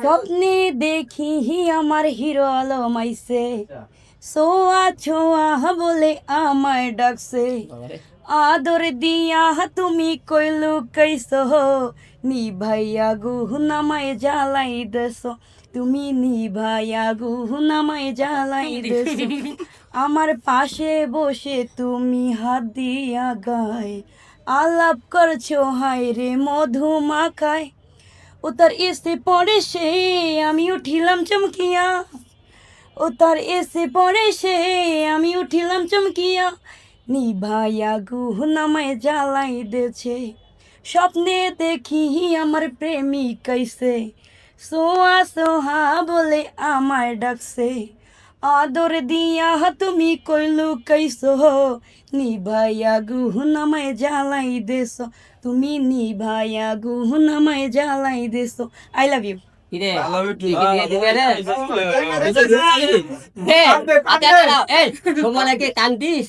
স্বপ্নে দেখি আমার হিরো আলম আইছে। সোয়া ছোয়া বলে আমায় ডাকছে। আদর দিয়া তুমি কইলু কইসো নি ভাইয়া গুহ নামায় জ্বালাই দেছো। তুমি নি ভাইয়া গুহ নামায় জ্বালাই দেছো। আমার পাশে বসে তুমি হাত দিয়া গায়। আলাপ করছ হায় রে মধু মাখায় ও তার এসে পড়ে সে, আমি উঠিলাম চমকিয়া। ও তার এসে পড়ে সে, আমি উঠিলাম চমকিয়া। নিভাইয়া গুহ নামায় জ্বালাই দেছে। স্বপ্নে দেখি আমার প্রেমিক কৈছে সোয়া সোহা বলে আমায় ডাকছে। আদর দিয়া তুমি কইলু কইসো নিভাইয়া গুহ নামায় জ্বালাই দেছ তুমি নিভাইয়া গুহ নামায় জ্বালাই দেছ আই লাভ ইউ আচ্ছা আচ্ছা কান্দিস